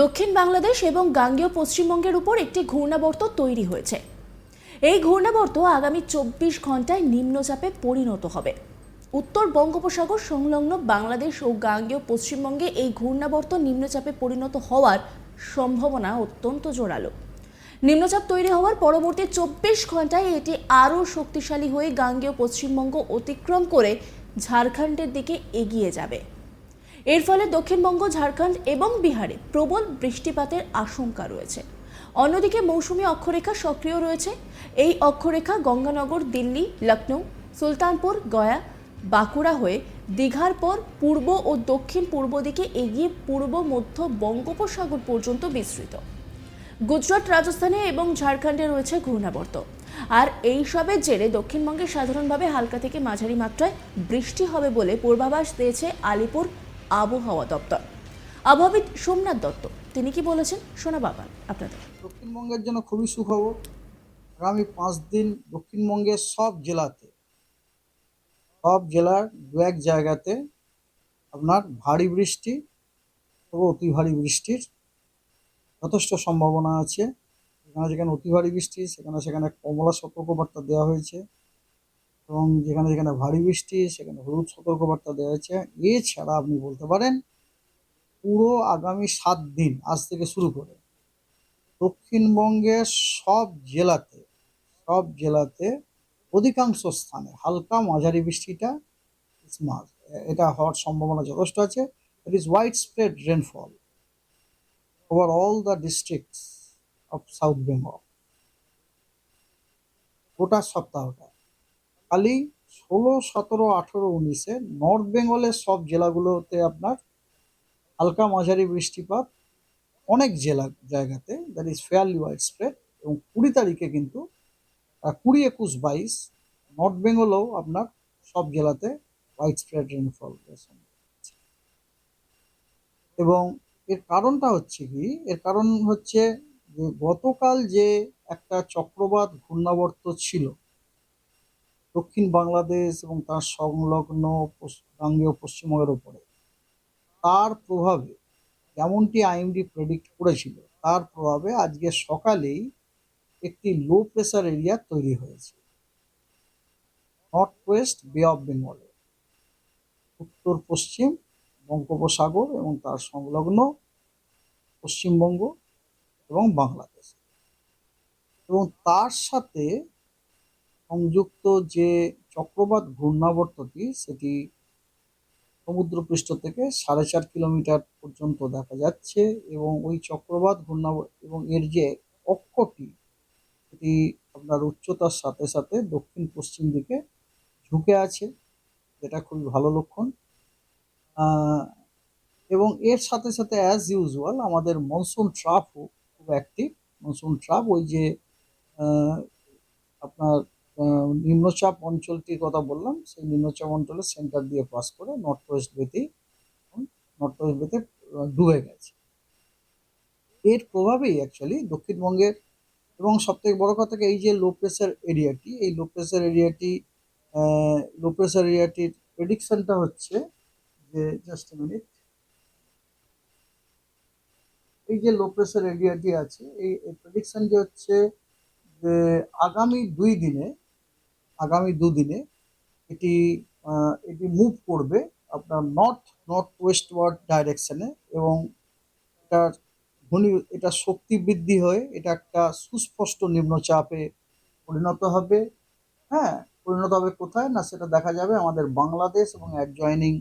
দক্ষিণ বাংলাদেশ এবং গাঙ্গেয় পশ্চিমবঙ্গের উপর একটি ঘূর্ণাবর্ত তৈরি হয়েছে। এই ঘূর্ণাবর্ত আগামী চব্বিশ ঘন্টায় নিম্নচাপে পরিণত হবে। উত্তর বঙ্গোপসাগর সংলগ্ন বাংলাদেশ ও গাঙ্গেয় পশ্চিমবঙ্গে এই ঘূর্ণাবর্ত নিম্নচাপে পরিণত হওয়ার সম্ভাবনা অত্যন্ত জোরালো। নিম্নচাপ তৈরি হওয়ার পরবর্তী চব্বিশ ঘন্টায় এটি আরও শক্তিশালী হয়ে গাঙ্গেয় পশ্চিমবঙ্গ অতিক্রম করে ঝাড়খণ্ডের দিকে এগিয়ে যাবে। এর ফলে দক্ষিণবঙ্গ, ঝাড়খণ্ড এবং বিহারে প্রবল বৃষ্টিপাতের আশঙ্কা রয়েছে। অন্যদিকে মৌসুমী অক্ষরেখা সক্রিয় রয়েছে। এই অক্ষরেখা গঙ্গানগর, দিল্লি লখনৌ সুলতানপুর, গয়া, বাঁকুড়া হয়ে দীঘার পর পূর্ব ও দক্ষিণ পূর্ব দিকে এগিয়ে পূর্ব, মধ্য বঙ্গোপসাগর পর্যন্ত বিস্তৃত। গুজরাট রাজস্থানে এবং ঝাড়খণ্ডে রয়েছে ঘূর্ণাবর্ত। আর এই সবের জেরে দক্ষিণবঙ্গে সাধারণভাবে হালকা থেকে মাঝারি মাত্রায় বৃষ্টি হবে বলে পূর্বাভাস দিয়েছে আলিপুর আবহাওয়া দপ্তর। আবহাওয়াবিদ সোমনাথ দত্ত, তিনি কি বলেছেন? শোনা বাবা আপনাদের। দক্ষিণবঙ্গের জন্য খুবই সুখবর, আগামী পাঁচ দিন দক্ষিণবঙ্গের সব জেলাতে, সব জেলার দু এক জায়গাতে আপনার ভারী বৃষ্টি ও অতি ভারী বৃষ্টির যথেষ্ট সম্ভাবনা আছে। যেখানে যেখানে অতি ভারী বৃষ্টি, সেখানে সেখানে কমলা সতর্কবার্তা দেওয়া হয়েছে। এবং যেখানে যেখানে ভারী বৃষ্টি, সেখানে হলুদ সতর্কবার্তা দেওয়া হয়েছে। এছাড়া আপনি বলতে পারেন, পুরো আগামী সাত দিন আজ থেকে শুরু করে দক্ষিণবঙ্গের সব জেলাতে সব জেলাতে অধিকাংশ স্থানে হালকা মাঝারি বৃষ্টিটা must. এটা হওয়ার সম্ভাবনা যথেষ্ট আছে। It is widespread rainfall over all the districts of South Bengal গোটা সপ্তাহটা। খালি ষোলো, সতেরো, আঠেরো, উনিশে নর্থ বেঙ্গলের সব জেলাগুলোতে আপনার হালকা মাঝারি বৃষ্টিপাত অনেক জেলা, জায়গাতে that is fairly widespread এবং কুড়ি তারিখে কিন্তু কুড়ি একুশ বাইশ নর্থ বেঙ্গলেও আপনার সব জেলাতে ওয়াইড স্প্রেড রেনফল এবং এর কারণটা হচ্ছে কি, এর কারণ হচ্ছে যে গতকাল যে একটা চক্রবাত ঘূর্ণাবর্ত ছিল দক্ষিণ বাংলাদেশ এবং তার সংলগ্ন গাঙ্গেয় পশ্চিমবঙ্গের উপরে। তার প্রভাবে যেমনটি আইএমডি প্রেডিক্ট করেছিল, তার প্রভাবে আজকে সকালেই একটি লো প্রেসার এরিয়া তৈরি হয়েছে। নর্থ ওয়েস্ট বে অফ বেঙ্গলে উত্তর, পশ্চিম বঙ্গোপসাগর এবং তার সংলগ্ন পশ্চিমবঙ্গ এবং বাংলাদেশ। এবং তার সাথে সংযুক্ত যে চক্রবাত ঘূর্ণাবর্তটি, সেটি সমুদ্রপৃষ্ঠ থেকে সাড়ে চার কিলোমিটার পর্যন্ত দেখা যাচ্ছে এবং ওই চক্রবাত ঘূর্ণাবর্ত এবং এর যে অক্ষটি এটি আপনার উচ্চতার সাথে সাথে দক্ষিণ পশ্চিম দিকে ঝুঁকে আছে, যেটা খুবই ভালো লক্ষণ। এবং এর সাথে সাথে অ্যাজ ইউজুয়াল আমাদের মনসুন ট্রাফও খুব অ্যাক্টিভ মনসুন ট্রাফ ওই যে আপনার নিম্নচাপ অঞ্চলটির কথা বললাম, সেই নিম্নচাপ অঞ্চলের সেন্টার দিয়ে পাস করে নর্থ ওয়েস্ট বেতেই নর্থ ওয়েস্ট বেতে ডুবে গেছে। এর প্রভাবেই অ্যাকচুয়ালি দক্ষিণবঙ্গের এবং সবথেকে বড় কথা এই যে লো প্রেশার এরিয়াটি এই লো প্রেশার এরিয়াটি লো প্রেশার এরিয়াটির প্রেডিকশনটা হচ্ছে যে জাস্ট মিনিট এই যে লো প্রেশার এরিয়াটি আছে, এই প্রেডিকশন যে হচ্ছে যে আগামী দুই দিনে আগামী দুদিনে এটি এটি মুভ করবে আপনার নর্থ নর্থ ওয়েস্টওয়ার্ড ডাইরেকশনে এবং এটার ঘূর্ণি এটা শক্তি বৃদ্ধি হয়ে এটা একটা সুস্পষ্ট নিম্নচাপে পরিণত হবে। হ্যাঁ পরিণত হবে কোথায়? না, সেটা দেখা যাবে আমাদের বাংলাদেশ এবং অ্যাডজয়নিং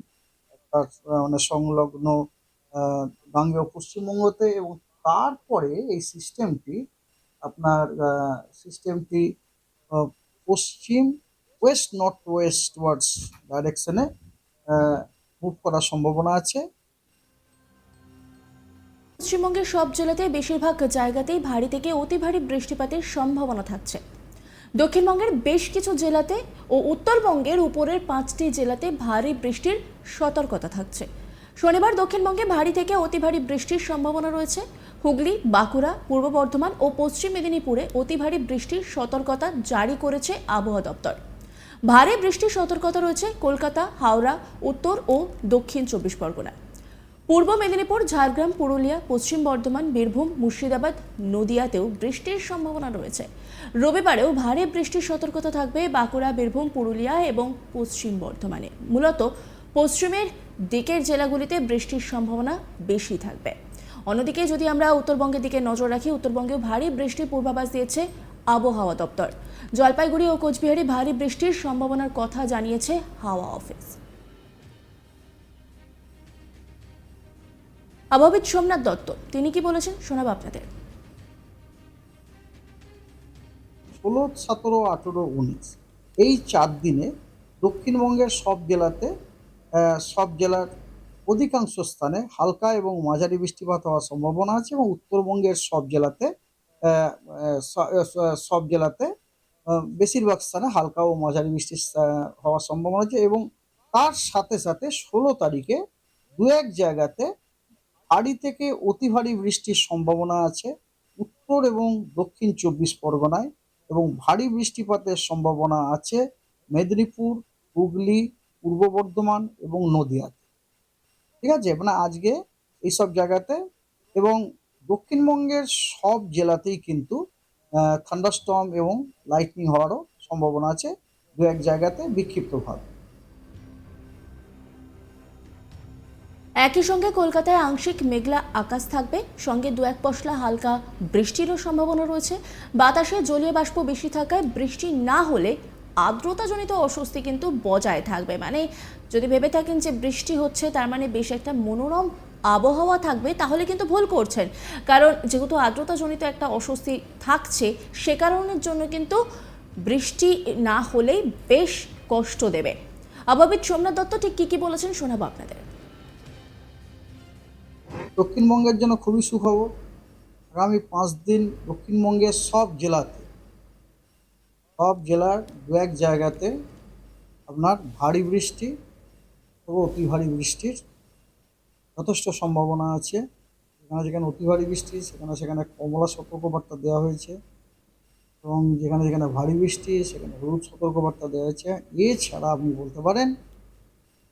মানে সংলগ্ন গাঙ্গেয় পশ্চিমবঙ্গতে এবং তারপরে এই সিস্টেমটি আপনার সিস্টেমটি পশ্চিম ওয়েস্ট নর্থ ওয়েস্ট ওয়ার্ডস ডাইরেকশনে মুভ করার সম্ভাবনা আছে। পশ্চিমবঙ্গের সব জেলাতে বেশিরভাগ জায়গাতেই ভারী থেকে অতি ভারী বৃষ্টিপাতের সম্ভাবনা থাকছে। দক্ষিণবঙ্গের বেশ কিছু জেলাতে ও উত্তরবঙ্গের উপরের পাঁচটি জেলাতে ভারী বৃষ্টির সতর্কতা থাকছে। শনিবার দক্ষিণবঙ্গে ভারী থেকে অতি ভারী বৃষ্টির সম্ভাবনা রয়েছে। হুগলি, বাঁকুড়া, পূর্ব বর্ধমান ও পশ্চিম মেদিনীপুরে অতি ভারী বৃষ্টির সতর্কতা জারি করেছে আবহাওয়া দপ্তর। ভারী বৃষ্টির সতর্কতা রয়েছে কলকাতা, হাওড়া, উত্তর ও দক্ষিণ চব্বিশ পরগনা। পূর্ব মেদিনীপুর, ঝাড়গ্রাম, পুরুলিয়া, পশ্চিম বর্ধমান, বীরভূম, মুর্শিদাবাদ, নদিয়াতেও বৃষ্টির সম্ভাবনা রয়েছে। রবিবারেও ভারী বৃষ্টির সতর্কতা থাকবে বাঁকুড়া, বীরভূম, পুরুলিয়া এবং পশ্চিম বর্ধমানে। মূলত পশ্চিমের দিকের জেলাগুলিতে বৃষ্টির সম্ভাবনা বেশি থাকবে। অন্যদিকে যদি আমরা উত্তরবঙ্গের দিকে নজর রাখি, উত্তরবঙ্গেও ভারী বৃষ্টির পূর্বাভাস দিয়েছে আবহাওয়া দপ্তর। জলপাইগুড়ি ও কোচবিহারে ভারী বৃষ্টির সম্ভাবনার কথা জানিয়েছে হাওয়া অফিস। আবহাবিদ সোমনাথ দত্ত, তিনি কি বলেছেন শোনাবো আপনাদের? ষোলো, সতেরো, আঠেরো, উনিশ, এই চার দিনে দক্ষিণবঙ্গের সব জেলাতে সব জেলার অধিকাংশ স্থানে হালকা এবং মাঝারি বৃষ্টিপাত হওয়ার সম্ভাবনা আছে এবং উত্তরবঙ্গের সব জেলাতে সব জেলাতে বেশিরভাগ স্থানে হালকা ও মাঝারি বৃষ্টি হওয়ার সম্ভাবনা আছে এবং তার সাথে সাথে ষোলো তারিখে দু এক জায়গাতে ভারী থেকে অতি ভারী বৃষ্টির সম্ভাবনা আছে। উত্তর এবং দক্ষিণ চব্বিশ পরগনায় এবং ভারী বৃষ্টিপাতের সম্ভাবনা আছে। মেদিনীপুর, হুগলি পূর্ব বর্ধমান এবং নদিয়াতে। ঠিক আছে? মানে আজকে এইসব জায়গাতে এবং দক্ষিণবঙ্গের সব জেলাতেই কিন্তু থান্ডারস্টর্ম এবং লাইটনিং হওয়ারও সম্ভাবনা আছে দু এক জায়গাতে বিক্ষিপ্তভাবে। একই সঙ্গে কলকাতায় আংশিক মেঘলা আকাশ থাকবে, সঙ্গে দু এক পশলা হালকা বৃষ্টিরও সম্ভাবনা রয়েছে। বাতাসে জলীয় বাষ্প বেশি থাকায় বৃষ্টি না হলে আর্দ্রতাজনিত অস্বস্তি কিন্তু বজায় থাকবে। মানে যদি ভেবে থাকেন যে বৃষ্টি হচ্ছে, তার মানে বেশ একটা মনোরম আবহাওয়া থাকবে, তাহলে কিন্তু ভুল করছেন। কারণ যেহেতু আর্দ্রতাজনিত একটা অস্বস্তি থাকছে, সে কারণের জন্য কিন্তু বৃষ্টি না হলেই বেশ কষ্ট দেবে। আবহাবিদ সোমনাথ দত্ত ঠিক কী কী বলেছেন শোনাবো আপনাদের। দক্ষিণবঙ্গের জন্য খুবই সুখবর। আগামী পাঁচ দিন দক্ষিণবঙ্গের সব জেলাতে সব জেলার দু এক জায়গাতে আপনার ভারী বৃষ্টি ও অতি ভারী বৃষ্টির যথেষ্ট সম্ভাবনা আছে। যেখানে যেখানে অতি ভারী বৃষ্টি, সেখানে সেখানে কমলা সতর্কবার্তা দেওয়া হয়েছে এবং যেখানে যেখানে ভারী বৃষ্টি, সেখানে হলুদ সতর্কবার্তা দেওয়া হয়েছে। এছাড়া আপনি বলতে পারেন,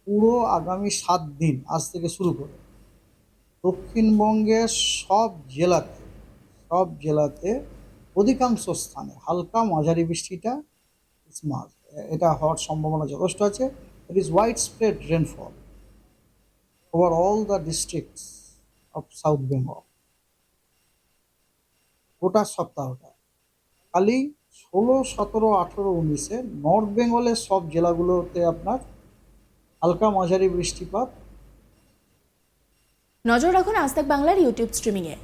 পুরো আগামী সাত দিন, আজ থেকে শুরু করে দক্ষিণবঙ্গের সব জেলাতে সব জেলাতে অধিকাংশ স্থানে হালকা মাঝারি বৃষ্টিটা মাস এটা হওয়ার সম্ভাবনা যথেষ্ট আছে। It is widespread rainfall over all the districts of South Bengal গোটা সপ্তাহটা। খালি ষোলো, সতেরো, আঠেরো, উনিশে নর্থ বেঙ্গলের সব জেলাগুলোতে আপনার হালকা মাঝারি বৃষ্টিপাত। নজর রাখুন আজ বাংলার ইউটিউব স্ট্রিমিংয়ে।